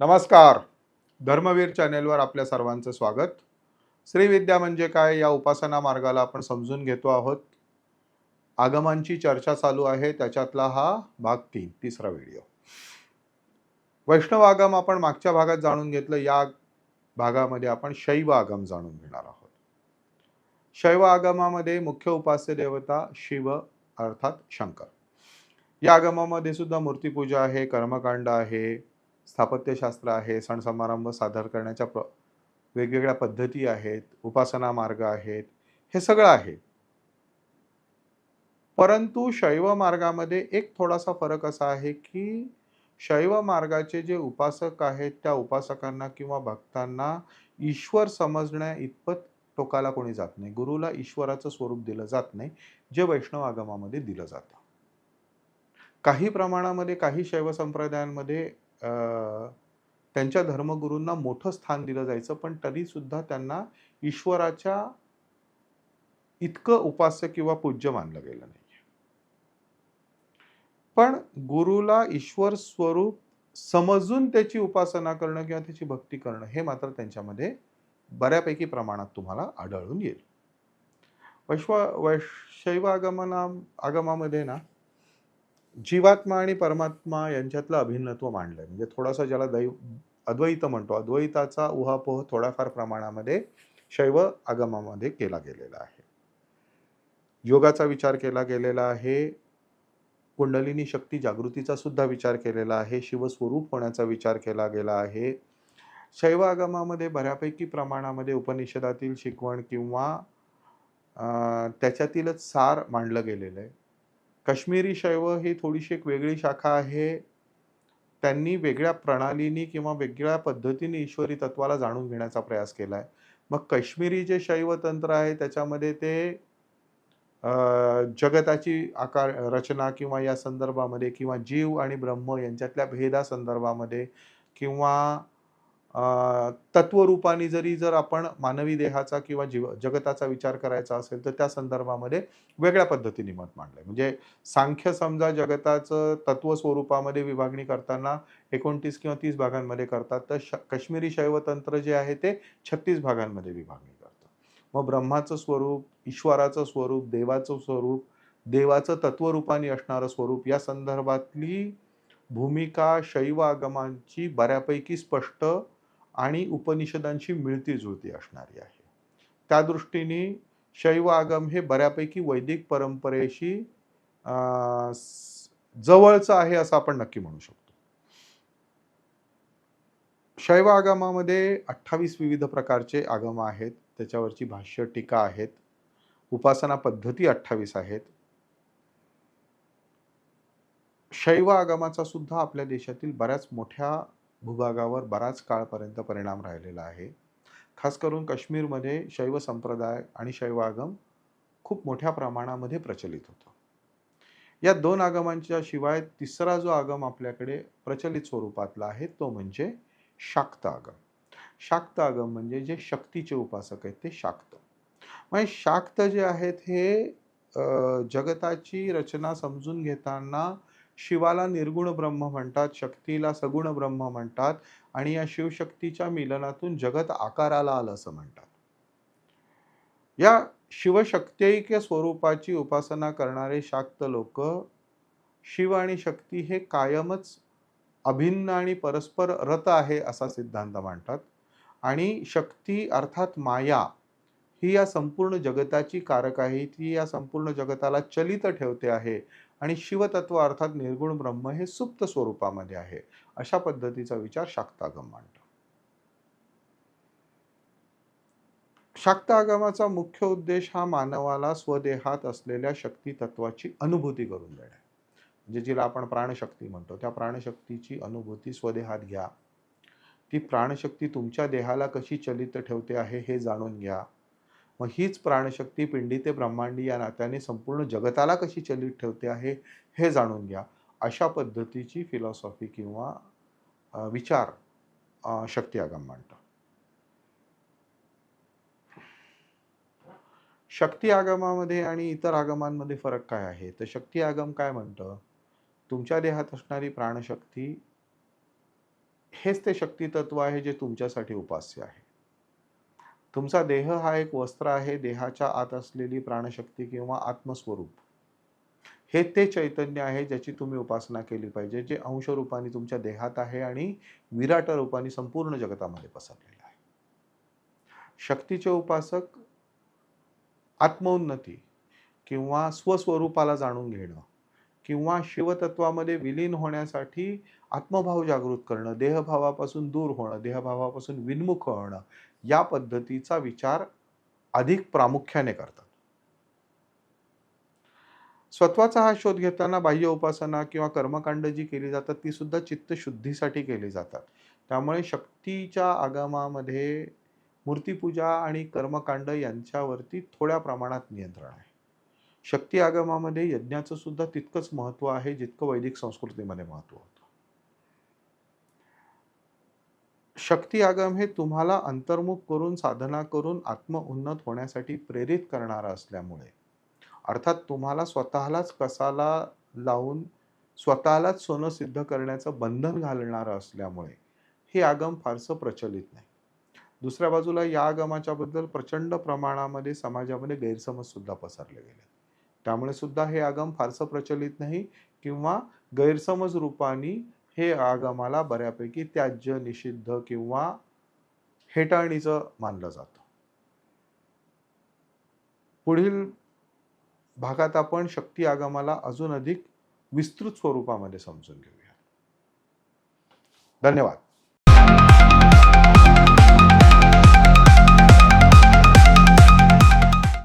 नमस्कार. धर्मवीर चॅनेलवर आपल्या सर्वांचं स्वागत. श्रीविद्या म्हणजे काय या उपासना मार्गाला आपण समजून घेतो आहोत. आगमांची चर्चा चालू आहे त्याच्यातला हा भाग तीन तिसरा व्हिडिओ. वैष्णव आगम आपण मागच्या भागात जाणून घेतलं या भागामध्ये आपण शैव आगम जाणून घेणार आहोत. शैव आगमामध्ये मुख्य उपास्य देवता शिव अर्थात शंकर. या आगमामध्ये सुद्धा मूर्तीपूजा आहे कर्मकांड आहे स्थापत्यशास्त्र आहे सण समारंभ सादर करण्याच्या प्र वेगवेगळ्या पद्धती आहेत उपासना मार्ग आहेत हे सगळं आहे. परंतु शैव मार्गामध्ये एक थोडासा फरक असा आहे की शैव मार्गाचे जे उपासक आहेत त्या उपासकांना किंवा भक्तांना ईश्वर समजण्या इतपत टोकाला कोणी जात नाही. गुरुला ईश्वराचं स्वरूप दिलं जात नाही जे वैष्णव आगमामध्ये दिलं जातं. काही प्रमाणामध्ये काही शैव संप्रदायांमध्ये त्यांच्या धर्मगुरूंना मोठं स्थान दिलं जायचं पण तरी सुद्धा त्यांना ईश्वराच्या इतकं उपास्य किंवा पूज्य मानलं गेलं नाही. पण गुरुला ईश्वर स्वरूप समजून त्याची उपासना करणं किंवा त्याची भक्ती करणं हे मात्र त्यांच्यामध्ये बऱ्यापैकी प्रमाणात तुम्हाला आढळून येईल. वैश्व वैश आगमना आगमामध्ये ना जीवात्मा आणि परमात्मा यांच्यातलं अभिन्नत्व मांडलंय. म्हणजे थोडासा ज्याला दैव अद्वैत म्हणतो अद्वैताचा उहापोह थोड्याफार प्रमाणामध्ये शैव आगमामध्ये केला गेलेला आहे. योगाचा विचार केला गेलेला आहे कुंडलिनी शक्ती जागृतीचा सुद्धा विचार केलेला आहे शिवस्वरूप होण्याचा विचार केला गेला आहे. शैव आगमामध्ये बऱ्यापैकी प्रमाणामध्ये उपनिषदातील शिकवण किंवा त्याच्यातीलच सार मांडलं गेलेलं आहे. काश्मीरी शैव ही थोडीशी एक वेगळी शाखा आहे. त्यांनी वेगळ्या प्रणालीनी किंवा वेगळ्या पद्धतीने ईश्वरी तत्वाला जाणून घेण्याचा प्रयास केला आहे मग काश्मीरी जे शैव तंत्र आहे त्याच्यामध्ये ते जगताची आकार रचना किंवा या संदर्भामध्ये किंवा जीव आणि ब्रह्म यांच्यातल्या भेदा संदर्भामध्ये किंवा तत्वरूपाने जरी जर आपण मानवी देहाचा किंवा जीव जगताचा विचार करायचा असेल तर त्या संदर्भामध्ये वेगळ्या पद्धतीने मत मांडलंय. म्हणजे सांख्य समजा जगताचं तत्व स्वरूपामध्ये विभागणी करताना एकोणतीस किंवा तीस भागांमध्ये करतात तर श काश्मीरी शैवतंत्र जे आहे ते छत्तीस भागांमध्ये विभागणी करतं. मग ब्रह्माचं स्वरूप ईश्वराचं स्वरूप देवाचं स्वरूप देवाचं तत्वरूपाने असणारं स्वरूप या संदर्भातली भूमिका शैव आगमांची बऱ्यापैकी स्पष्ट आणि उपनिषदांशी मिळती जुळती असणारी आहे. त्या दृष्टीने शैव आगम हे बऱ्यापैकी वैदिक परंपरेशी अं, जवळचं आहे असं आपण नक्की म्हणू शकतो. शैव आगमामध्ये अठ्ठावीस विविध प्रकारचे आगम आहेत. त्याच्यावरची भाष्य टीका आहेत. उपासना पद्धती अठ्ठावीस आहेत. शैव आगमाचा सुद्धा आपल्या देशातील बऱ्याच मोठ्या भूभागावर बराच काळपर्यंत परिणाम राहिलेला आहे. खास करून काश्मीरमध्ये शैव संप्रदाय आणि शैव आगम खूप मोठ्या प्रमाणामध्ये प्रचलित होतो. या दोन आगमांच्या शिवाय तिसरा जो आगम आपल्याकडे प्रचलित स्वरूपातला आहे तो म्हणजे शाक्त आगम. शाक्त आगम म्हणजे जे शक्तीचे उपासक आहेत ते शाक्त. म्हणजे शाक्त जे आहेत हे जगताची रचना समजून घेताना शिवाला निर्गुण ब्रह्म म्हणतात शक्तीला सगुण ब्रह्म म्हणतात आणि या शिवशक्तीच्या मिलनातून जगत आकाराला आलं असं म्हणतात. या शिवशक्त्यैक्य स्वरूपाची उपासना करणारे शाक्त लोक शिव आणि शक्ती हे कायमच अभिन्न आणि परस्पर रत आहे असा सिद्धांत मांडतात. आणि शक्ती अर्थात माया ही या संपूर्ण जगताची कारक आहे ती या संपूर्ण जगताला चलित ठेवते आहे आणि शिवतत्व अर्थात निर्गुण ब्रह्म हे सुप्त स्वरूपामध्ये आहे. अशा पद्धतीचा विचार शाक्तागम मांडतो. शाक्त आगमाचा मुख्य उद्देश हा मानवाला स्वदेहात असलेल्या शक्ती तत्वाची अनुभूती करून देणे. म्हणजे जिला आपण प्राणशक्ती म्हणतो त्या प्राणशक्तीची अनुभूती स्वदेहात घ्या. ती प्राणशक्ती तुमच्या देहाला कशी चलित ठेवते आहे हे जाणून घ्या. मग हीच प्राणशक्ती पिंडी ते ब्रह्मांडी या नात्याने संपूर्ण जगताला कशी चलित ठेवते आहे हे जाणून घ्या. अशा पद्धतीची फिलॉसॉफी किंवा विचार शक्ती आगम मांडतो. शक्ती आगमामध्ये आणि इतर आगमांमध्ये फरक काय आहे? तर शक्ती आगम काय म्हणतं? तुमच्या देहात असणारी प्राणशक्ती हेच ते शक्ती तत्व आहे जे तुमच्यासाठी उपास्य आहे. तुमचा देह हा एक वस्त्र आहे देहाच्या आत असलेली प्राणशक्ती किंवा आत्मस्वरूप. हे ते चैतन्य आहे ज्याची तुम्ही उपासना केली पाहिजे जे अंश रूपाने तुमच्या देहात आहे आणि विराट रूपाने संपूर्ण जगतामध्ये पसरलेलं आहे. शक्तीचे उपासक आत्मोन्नती किंवा स्वस्वरूपाला जाणून घेणं किंवा शिवतत्वामध्ये विलीन होण्यासाठी आत्मभाव जागृत करणं देहभावापासून दूर होणं देहभावापासून विन्मुख होणं या पद्धतीचा विचार अधिक प्रामुख्याने करतात. स्वत्वाचा हा शोध घेताना बाह्य उपासना किंवा कर्मकांड जी केली जातात ती सुद्धा चित्तशुद्धीसाठी केली जातात. त्यामुळे शक्तीच्या आगमामध्ये मूर्तीपूजा आणि कर्मकांड यांच्यावरती थोड्या प्रमाणात नियंत्रण आहे. शक्ती आगमामध्ये यज्ञाचं सुद्धा तितकंच महत्त्व आहे जितकं वैदिक संस्कृतीमध्ये महत्त्व होतं. शक्ती आगम हे तुम्हाला अंतर्मुख करून साधना करून आत्मउन्नत होण्यासाठी प्रेरित करणारं असल्यामुळे. अर्थात तुम्हाला स्वतःलाच कसाला लावून स्वतःलाच सोनं सिद्ध करण्याचं बंधन घालणारं असल्यामुळे हे आगम फारसं प्रचलित नाही. दुसऱ्या बाजूला या आगमाच्या बद्दल प्रचंड प्रमाणामध्ये समाजामध्ये गैरसमज सुद्धा पसरले गेले त्यामुळे सुद्धा हे आगम फारसं प्रचलित नाही किंवा गैरसमज रूपाने हे आगमाला बऱ्यापैकी त्याज्य निषिद्ध किंवा हेटाळणीचं मानलं जातं. पुढील भागात आपण शक्ती आगमाला अजून अधिक विस्तृत स्वरूपामध्ये समजून घेऊया. धन्यवाद.